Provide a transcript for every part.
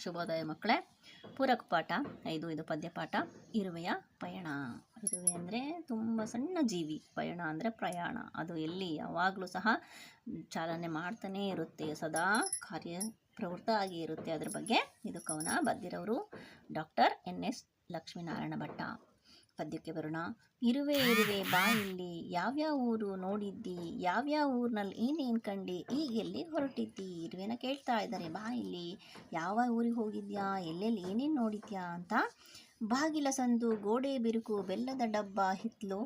ಶುಭೋದಯ ಮಕ್ಕಳೇ. ಪೂರಕ ಪಾಠ, ಐದು, ಇದು ಪದ್ಯ ಪಾಠ. ಇರುವೆಯ ಪಯಣ. ಇರುವೆ ಅಂದರೆ ತುಂಬ ಸಣ್ಣ ಜೀವಿ. ಪಯಣ ಅಂದರೆ ಪ್ರಯಾಣ. ಅದು ಎಲ್ಲಿ ಯಾವಾಗಲೂ ಸಹ ಚಾಲನೆ ಮಾಡ್ತಾನೇ ಇರುತ್ತೆ. ಸದಾ ಕಾರ್ಯ ಪ್ರವೃತ್ತ ಆಗಿ ಇರುತ್ತೆ. ಅದ್ರ ಬಗ್ಗೆ ಇದು ಕವನ ಬರೆದಿರೋರು doctor N S Lakshminarayana Bhatta. ಪದ್ಯಕ್ಕೆ ಬರೋಣ. ಇರುವೆ ಇರುವೆ, ಬಾ ಇಲ್ಲಿ. ಯಾವ್ಯಾವ ಊರು ನೋಡಿದ್ದಿ? ಯಾವ್ಯಾವ ಊರಿನಲ್ಲಿ ಏನೇನು ಕಂಡಿ? ಈಗ ಎಲ್ಲಿ ಹೊರಟಿದ್ದಿ? ಇರುವೆನ ಕೇಳ್ತಾ ಇದ್ದಾರೆ. ಬಾ ಇಲ್ಲಿ. ಯಾವ ಊರಿಗೆ ಹೋಗಿದ್ಯಾ? ಎಲ್ಲೆಲ್ಲಿ ಏನೇನು ನೋಡಿದ್ಯಾ ಅಂತ ಬಾಗಿಲ ಸಂದು, ಗೋಡೆ, ಬಿರುಕು, ಬೆಲ್ಲದ ಡಬ್ಬ, ಹಿತ್ಲು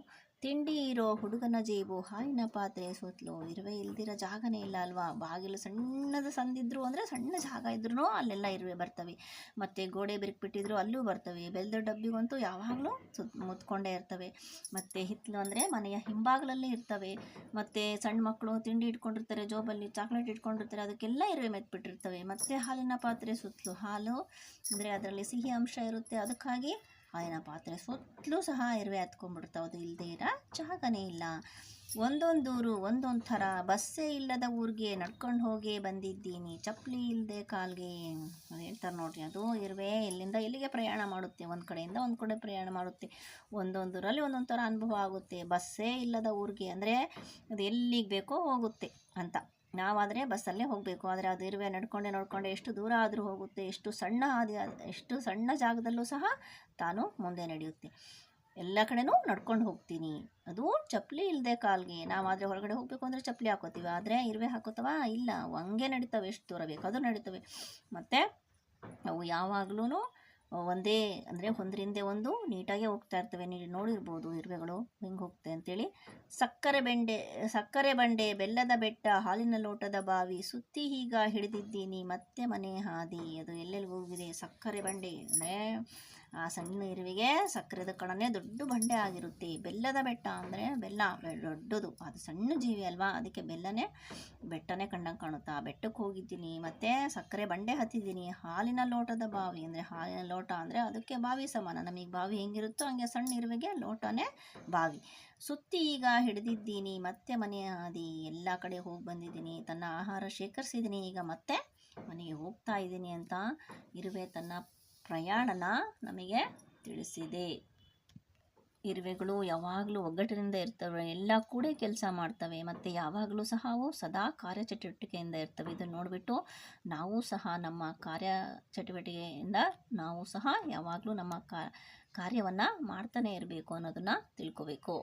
ತಿಂಡಿ ಇರೋ ಹುಡುಗನ ಜೇಬು, ಹಾಲಿನ ಪಾತ್ರೆ ಸುತ್ತಲೂ ಇರುವೆ ಇಲ್ದಿರೋ ಜಾಗನೇ ಇಲ್ಲ ಅಲ್ವಾ? ಬಾಗಿಲು ಸಣ್ಣದ ಸಂದಿದ್ರು ಅಂದರೆ ಸಣ್ಣ ಜಾಗ ಇದ್ರೂ ಅಲ್ಲೆಲ್ಲ ಇರುವೆ ಬರ್ತವೆ. ಮತ್ತು ಗೋಡೆ ಬಿರುಕ್ಬಿಟ್ಟಿದ್ರು ಅಲ್ಲೂ ಬರ್ತವೆ. ಬೆಲ್ದ ಡಬ್ಬಿಗಂತೂ ಯಾವಾಗಲೂ ಸುತ್ತ ಮುತ್ಕೊಂಡೇ ಇರ್ತವೆ. ಮತ್ತು ಹಿತ್ತಲು ಅಂದರೆ ಮನೆಯ ಹಿಂಭಾಗಲಲ್ಲೇ ಇರ್ತವೆ. ಮತ್ತು ಸಣ್ಣ ಮಕ್ಕಳು ತಿಂಡಿ ಇಟ್ಕೊಂಡಿರ್ತಾರೆ, ಜೋಬಲ್ಲಿ ಚಾಕ್ಲೇಟ್ ಇಟ್ಕೊಂಡಿರ್ತಾರೆ, ಅದಕ್ಕೆಲ್ಲ ಇರುವೆ ಮೆತ್ಬಿಟ್ಟಿರ್ತವೆ. ಮತ್ತು ಹಾಲಿನ ಪಾತ್ರೆ ಸುತ್ತಲೂ ಹಾಲು ಅಂದರೆ ಅದರಲ್ಲಿ ಸಿಹಿ ಅಂಶ ಇರುತ್ತೆ. ಅದಕ್ಕಾಗಿ ಹಾಲಿನ ಪಾತ್ರೆ ಸುತ್ತಲೂ ಸಹ ಇರುವೆ ಹತ್ಕೊಂಡ್ಬಿಡ್ತಾವೆ. ಅದು ಇಲ್ಲದೆ ಇರ ಜಾಗನೇ ಇಲ್ಲ. ಒಂದೊಂದೂರು ಒಂದೊಂದು ಥರ. ಬಸ್ಸೇ ಇಲ್ಲದ ಊರಿಗೆ ನಡ್ಕೊಂಡು ಹೋಗಿ ಬಂದಿದ್ದೀನಿ. ಚಪ್ಪಲಿ ಇಲ್ಲದೆ ಕಾಲ್ಗೆ. ಹೇಳ್ತಾರೆ ನೋಡ್ರಿ, ಅದು ಇರುವೆ ಎಲ್ಲಿಂದ ಎಲ್ಲಿಗೆ ಪ್ರಯಾಣ ಮಾಡುತ್ತೆ? ಒಂದು ಕಡೆಯಿಂದ ಒಂದು ಕಡೆ ಪ್ರಯಾಣ ಮಾಡುತ್ತೆ. ಒಂದೊಂದೂರಲ್ಲಿ ಒಂದೊಂದು ಥರ ಅನುಭವ ಆಗುತ್ತೆ. ಬಸ್ಸೇ ಇಲ್ಲದ ಊರಿಗೆ ಅಂದರೆ ಅದು ಎಲ್ಲಿಗೆ ಬೇಕೋ ಹೋಗುತ್ತೆ ಅಂತ. ನಾವಾದರೆ ಬಸ್ಸಲ್ಲೇ ಹೋಗಬೇಕು. ಆದರೆ ಅದು ಇರುವೆ ನಡ್ಕೊಂಡೆ ನಡ್ಕೊಂಡೆ ಎಷ್ಟು ದೂರ ಆದರೂ ಹೋಗುತ್ತೆ, ಎಷ್ಟು ಸಣ್ಣ ಹಾದಿ ಎಷ್ಟು ಸಣ್ಣ ಜಾಗದಲ್ಲೂ ಸಹ ತಾನು ಮುಂದೆ ನಡೆಯುತ್ತೆ. ಎಲ್ಲ ಕಡೆನೂ ನಡ್ಕೊಂಡು ಹೋಗ್ತೀನಿ. ಅದು ಚಪ್ಪಲಿ ಇಲ್ಲದೆ ಕಾಲ್ಗೆ. ನಾವಾದರೆ ಹೊರಗಡೆ ಹೋಗಬೇಕು ಅಂದರೆ ಚಪ್ಪಲಿ ಹಾಕೋತೀವಿ. ಆದರೆ ಇರುವೆ ಹಾಕೋತವಾ? ಇಲ್ಲ. ಹಂಗೆ ನಡೀತವೆ. ಎಷ್ಟು ದೂರ ಬೇಕಾದರೂ ನಡೀತವೆ. ಮತ್ತು ಅವು ಯಾವಾಗ್ಲೂ ಒಂದೇ ಅಂದರೆ ಒಂದರಿಂದ ಒಂದು ನೀಟಾಗೆ ಹೋಗ್ತಾ ಇರ್ತವೆ. ನೀವು ನೋಡಿರ್ಬೋದು ಇರುವೆಗಳು ಹೆಂಗೆ ಹೋಗ್ತೆ ಅಂತೇಳಿ. ಸಕ್ಕರೆ ಬೆಂಡೆ, ಸಕ್ಕರೆ ಬಂಡೆ, ಬೆಲ್ಲದ ಬೆಟ್ಟ, ಹಾಲಿನ ಲೋಟದ ಬಾವಿ, ಸುತ್ತಿ ಹೀಗ ಹಿಡಿದಿದ್ದೀನಿ. ಮತ್ತೆ ಮನೆ ಹಾದಿ, ಅದು ಎಲ್ಲೆಲ್ಲಿ ಹೋಗಿದೆ? ಸಕ್ಕರೆ ಬಂಡೆ ಅಂದರೆ ಆ ಸಣ್ಣ ಇರುವಿಗೆ ಸಕ್ಕರೆದ ಕಣನೇ ದೊಡ್ಡ ಬಂಡೆ ಆಗಿರುತ್ತೆ. ಬೆಲ್ಲದ ಬೆಟ್ಟ ಅಂದರೆ ಬೆಲ್ಲ ದೊಡ್ಡದು. ಅದು ಸಣ್ಣ ಜೀವಿ ಅಲ್ವಾ? ಅದಕ್ಕೆ ಬೆಲ್ಲನೇ ಬೆಟ್ಟನೇ ಕಂಡಂಗೆ ಕಾಣುತ್ತೆ. ಆ ಬೆಟ್ಟಕ್ಕೆ ಹೋಗಿದ್ದೀನಿ. ಮತ್ತು ಸಕ್ಕರೆ ಬಂಡೆ ಹತ್ತಿದ್ದೀನಿ. ಹಾಲಿನ ಲೋಟದ ಬಾವಿ ಅಂದರೆ ಹಾಲಿನ ಲೋಟ ಅಂದರೆ ಅದಕ್ಕೆ ಬಾವಿ ಸಮಾನ. ನಮಗೆ ಬಾವಿ ಹೆಂಗಿರುತ್ತೋ ಹಂಗೆ ಸಣ್ಣ ಇರುವಿಗೆ ಲೋಟನೇ ಬಾವಿ. ಸುತ್ತಿ ಈಗ ಹಿಡಿದಿದ್ದೀನಿ. ಮತ್ತೆ ಮನೆ ಹಾದಿ ಎಲ್ಲ ಕಡೆ ಹೋಗಿ ಬಂದಿದ್ದೀನಿ. ತನ್ನ ಆಹಾರ ಶೇಖರಿಸಿದ್ದೀನಿ. ಈಗ ಮತ್ತೆ ಮನೆಗೆ ಹೋಗ್ತಾ ಇದ್ದೀನಿ ಅಂತ ಇರುವೆ ತನ್ನ ಪ್ರಯಾಣನ ನಮಗೆ ತಿಳಿಸಿದೆ. ಇರುವೆಗಳು ಯಾವಾಗಲೂ ಒಗ್ಗಟ್ಟಿನಿಂದ ಇರ್ತವೆ, ಎಲ್ಲ ಕೂಡ ಕೆಲಸ ಮಾಡ್ತವೆ, ಮತ್ತು ಯಾವಾಗಲೂ ಸಹ ಅವು ಸದಾ ಕಾರ್ಯಚಟುವಟಿಕೆಯಿಂದ ಇರ್ತವೆ. ಇದನ್ನು ನೋಡಿಬಿಟ್ಟು ನಾವು ಸಹ ನಮ್ಮ ಕಾರ್ಯ ಚಟುವಟಿಕೆಯಿಂದ ನಾವು ಸಹ ಯಾವಾಗಲೂ ನಮ್ಮ ಕಾರ್ಯವನ್ನು ಮಾಡ್ತಾನೆ ಇರಬೇಕು ಅನ್ನೋದನ್ನು ತಿಳ್ಕೋಬೇಕು.